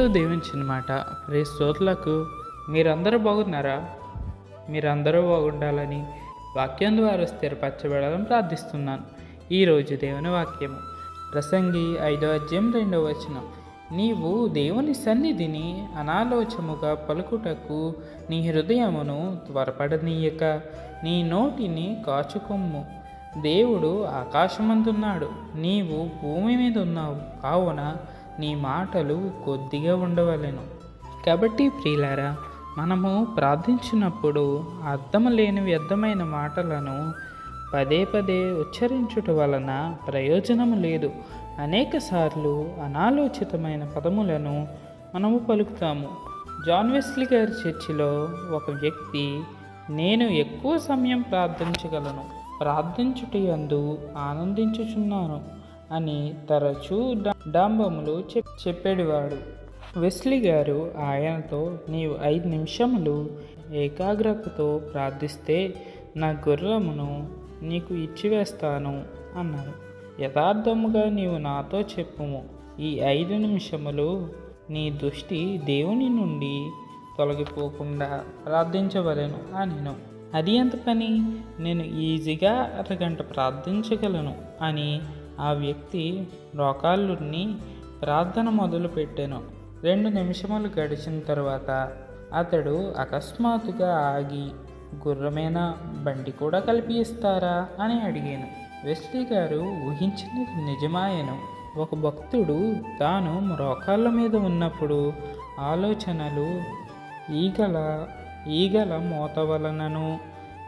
ఈరోజు దేవుని మాట రే శ్రోతలకు మీరందరూ బాగున్నారా? మీరందరూ బాగుండాలని వాక్యం ద్వారా స్థిరపరచబడాలని ప్రార్థిస్తున్నాను. ఈరోజు దేవుని వాక్యము. ప్రసంగి ఐదో అధ్యాయం రెండవ వచనం. నీవు దేవుని సన్నిధిని అనాలోచముగా పలుకుటకు నీ హృదయమును త్వరపడనీయక నీ నోటిని కాచుకొమ్ము. దేవుడు ఆకాశమందున్నాడు నీవు భూమి మీద ఉన్నావు కావున నీ మాటలు కొద్దిగా ఉండవలెను. కాబట్టి ప్రియులారా మనము ప్రార్థించినప్పుడు అర్థం లేని వ్యర్థమైన మాటలను పదే పదే ఉచ్చరించుట వలన ప్రయోజనం లేదు. అనేకసార్లు అనాలోచితమైన పదములను మనము పలుకుతాము. జాన్ వెస్లీ గారి చర్చిలో ఒక వ్యక్తి నేను ఎక్కువ సమయం ప్రార్థించగలను. ప్రార్థించుటందు ఆనందించుచున్నాను. అని తరచూ డాంబములు చెప్ చెప్పేవాడు వెస్లీ గారు ఆయనతో నీవు ఐదు నిమిషములు ఏకాగ్రతతో ప్రార్థిస్తే నా గుర్రమును నీకు ఇచ్చివేస్తాను అన్నారు. యథార్థముగా నీవు నాతో చెప్పుము. ఈ ఐదు నిమిషములు నీ దృష్టి దేవుని నుండి తొలగిపోకుండా ప్రార్థించవలెను అనెను. అది ఎంత పని? నేను ఈజీగా అరగంట ప్రార్థించగలను అని ఆ వ్యక్తి రోకాళ్ళుని ప్రార్థన మొదలుపెట్టాను రెండు నిమిషములు గడిచిన తర్వాత అతడు అకస్మాత్తుగా ఆగి గుర్రమేనా? బండి కూడా కలిపి ఇస్తారా అని అడిగాను. వెస్లీ గారు ఊహించినది నిజమాయను. ఒక భక్తుడు తాను రోకాళ్ళ మీద ఉన్నప్పుడు ఆలోచనలు ఈగల ఈగల మూత వలనను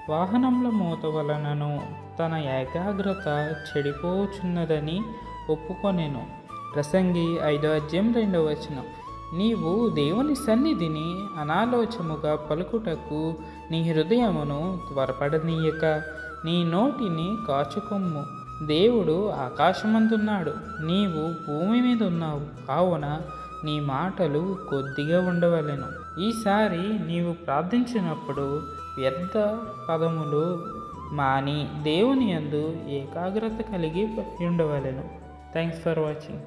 వాహనముల మూత వలనను తన ఏకాగ్రత చెడిపోచున్నదని ఒప్పుకొనెను. ప్రసంగి ఐదో అధ్యాయం రెండవ వచనం నీవు దేవుని సన్నిధిని అనాలోచముగా పలుకుటకు నీ హృదయమును త్వరపడనీయక. నీ నోటిని కాచుకొమ్ము. దేవుడు ఆకాశమందున్నాడు. నీవు భూమి మీద ఉన్నావు కావున నీ మాటలు కొద్దిగా ఉండవలెను. ఈసారి నీవు ప్రార్థించినప్పుడు వ్యర్థ పదములు మాని దేవుని యందు ఏకాగ్రత కలిగి ఉండవలెను. Thanks for watching